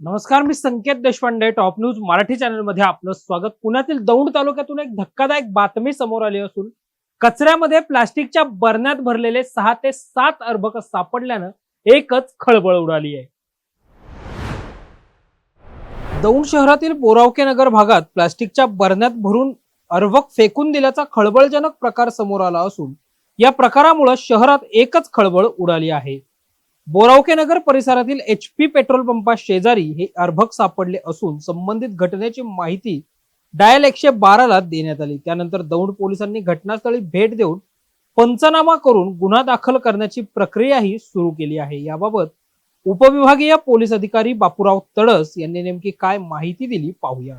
नमस्कार मी Sanket Deshpande top news Marathi चॅनलमध्ये आपलं स्वागत. पुण्यातील दौंड तालुक्यातून एक धक्कादायक बातमी समोर आली असून कचऱ्यामध्ये प्लास्टिकच्या बरण्यात भरलेले सहा ते सात अर्भक सापडल्यानं एकच खळबळ उडाली आहे. दौंड शहरातील बोरावके नगर भागात प्लास्टिकच्या बरण्यात भरून अर्भक फेकून दिल्याचा खळबळजनक प्रकार समोर आला असून या प्रकारामुळे शहरात एकच खळबळ उडाली आहे. बोरावके नगर परिसरातील एच पी पेट्रोल पंपा शेजारी हे अर्भक सापडले असून संबंधित घटनेची माहिती डायल एकशे बाराला देण्यात आली. त्यानंतर दौंड पोलिसांनी घटनास्थळी भेट देऊन पंचनामा करून गुन्हा दाखल करण्याची प्रक्रियाही सुरू केली आहे. याबाबत उपविभागीय पोलीस अधिकारी बापूराव तडस यांनी नेमकी काय माहिती दिली पाहूया.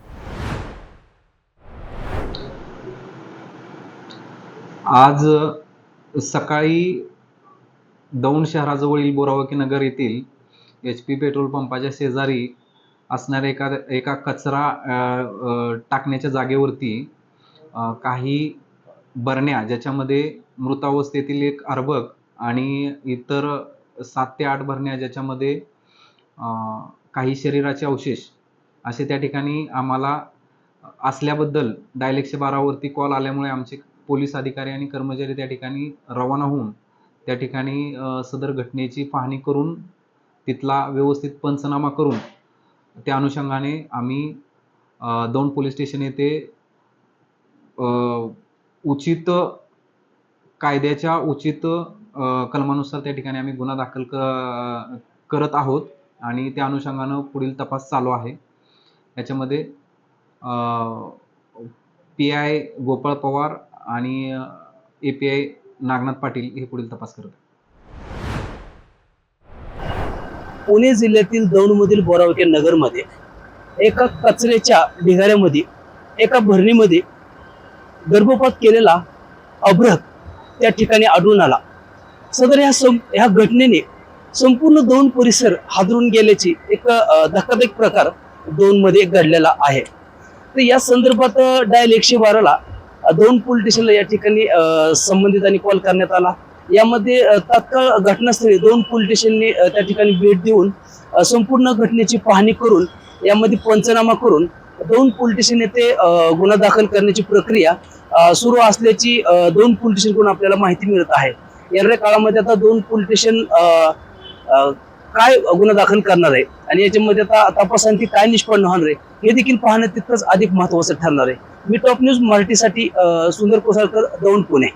आज सकाळी दौंड शहराजवळील बोरावकी नगर येथील एच पी पेट्रोल पंपाच्या शेजारी असणाऱ्या एका एका कचरा टाकण्याच्या जागेवरती काही बरण्या ज्याच्यामध्ये मृतावस्थेतील एक अर्भक आणि इतर सात ते आठ बरण्या ज्याच्यामध्ये काही शरीराचे अवशेष असे त्या ठिकाणी आम्हाला असल्याबद्दल डायल एकशे बारावरती कॉल आल्यामुळे आमचे पोलीस अधिकारी आणि कर्मचारी त्या ठिकाणी रवाना होऊन त्या ठिकाणी सदर घटनेची पाहणी करून तिथला व्यवस्थित पंचनामा करून त्या अनुषंगाने आम्ही दोन दौंड पोलीस स्टेशन येथे उचित कायद्याच्या उचित कलमानुसार त्या ठिकाणी आम्ही गुन्हा दाखल क करत आहोत आणि त्या अनुषंगानं पुढील तपास चालू आहे. याच्यामध्ये पी आय गोपाळ पवार आणि A P I Nagnath Patil हे पुढील तपास करत आहेत. पुणे जिल्ह्यातील दौंडमधील बोरावके नगरमध्ये एका कचऱ्याच्या ढिगाऱ्यामध्ये एका भरणीमध्ये गर्भपात केलेला अभ्रक त्या ठिकाणी आढळून आला सदर ह्या सं ह्या घटनेने संपूर्ण दौंड परिसर हादरून गेल्याची एक धक्कादायक प्रकार दौंडमध्ये घडलेला आहे तर या संदर्भात डायल एकशे बाराला दोन पोलीस स्टेशनला या ठिकाणी संबंधितांनी कॉल करण्यात आला. यामध्ये तात्काळ घटनास्थळी दोन पोलीस स्टेशननी त्या ठिकाणी भेट देऊन संपूर्ण घटनेची पाहणी करून यामध्ये पंचनामा करून दोन पोलीस स्टेशन येथे गुन्हा दाखल करण्याची प्रक्रिया सुरू असल्याची दोन पोलीस स्टेशनकडून आपल्याला माहिती मिळत आहे. येणाऱ्या काळामध्ये आता दोन पोलीस स्टेशन काय गुन्हा दाखल करणार आहे? आणि याच्यामध्ये आता तपासांती काय निष्पन्न होणार आहे हे देखील पाहणं तितकंच अधिक महत्वाचं ठरणार आहे. मी टॉप न्यूज मराठीसाठी सुंदर कोसाळकर दौंड पुणे.